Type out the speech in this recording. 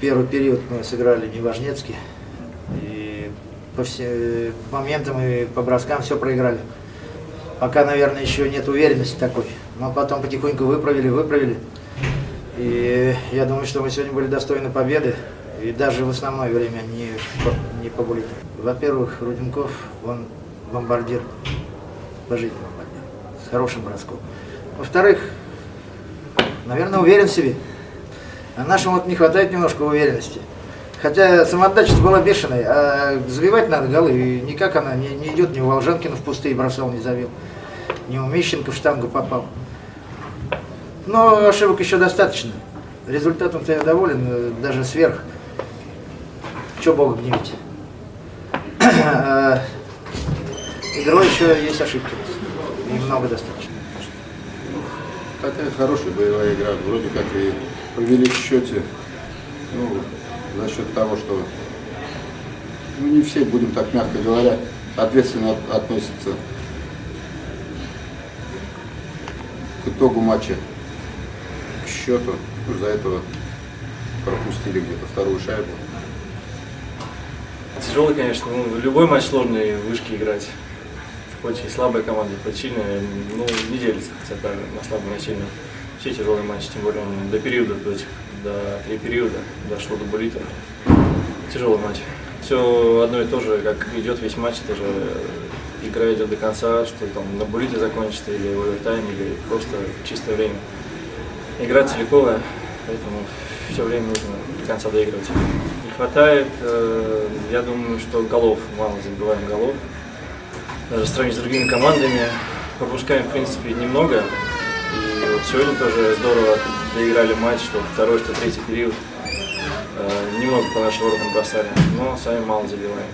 первый период мы сыграли неважнецки. И по всем моментам и по броскам все проиграли. Пока, наверное, еще нет уверенности такой. Но потом потихоньку выправили, выправили. И я думаю, что мы сегодня были достойны победы. И даже в основное время не, не побулили. Во-первых, Руденков, он бомбардир, положительный бомбардир, с хорошим броском. Во-вторых, наверное, уверен в себе. А нашему вот не хватает немножко уверенности. Хотя самоотдача была бешеная, а забивать надо голы. И никак она не, не идет, ни у Волжанкина в пустые бросал, не забил. Ни у Мищенко в штангу попал. Но ошибок еще достаточно. Результатом-то я доволен, э, даже сверх. Че Бога гневить. Игрой еще есть ошибки. И много достаточно. Такая хорошая боевая игра. Вроде как и повели в счете. Ну, за счет того, что ну, не все, будем так мягко говоря, ответственно от- относятся к итогу матча, к счету. Ну, за этого пропустили где-то вторую шайбу. Тяжелый, конечно, ну, любой матч сложный в вышке играть. И слабая команда, хоть сильная, ну, не делится хотя бы на слабую на сильную. Все тяжелые матчи, тем более он до периода, до, этих, до три периода дошло до булита. Тяжелый матч. Все одно и то же, как идет весь матч, это же игра идет до конца, что там на булите закончится, или в овертайм, или просто чистое время. Игра целиковая, поэтому все время нужно до конца доигрывать. Не хватает, э, я думаю, что голов, мало забиваем голов. Даже сравнить с другими командами, пропускаем, в принципе, немного. И вот сегодня тоже здорово доиграли матч, что второй, что третий период. Э, Немного по нашим воротам бросали, но сами мало забиваем.